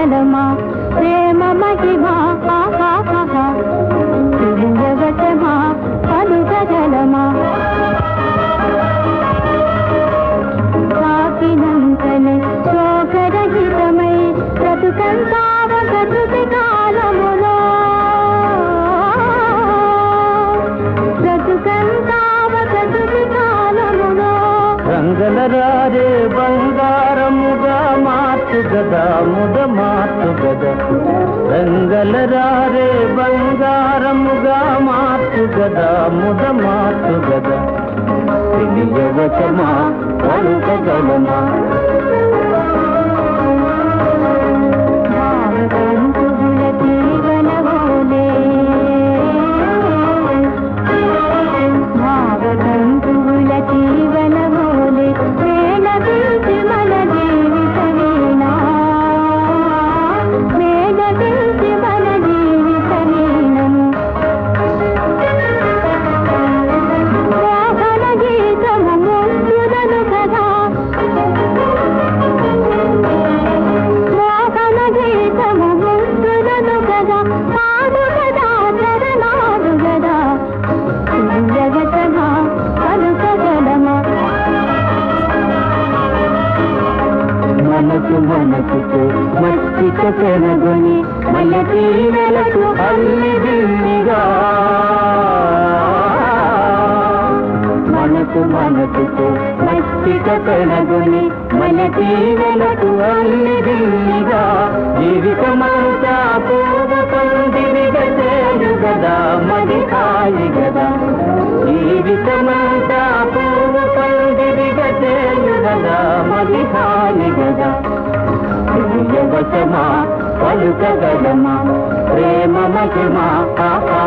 గలమా ప్రేమ మహిమా రంగలరారే బంగారముగా మార్చు గదా ముద మార్చు గదా. రంగలరారే బంగారముగా మార్చు గదా ముద మార్చు గదా. తెలియవచమా పలుకగలమా మనసు మనసుకు మస్తిక పెనగొని మల్ల తీరలకు అల్లిదిల్లిగా మనసు మనసుకు మస్తిక పెనగొని మల్ల తీరలకు అల్లి దిల్లి ప్రియవశమా పలుకగలమా? ప్రేమ మహిమా ఆహా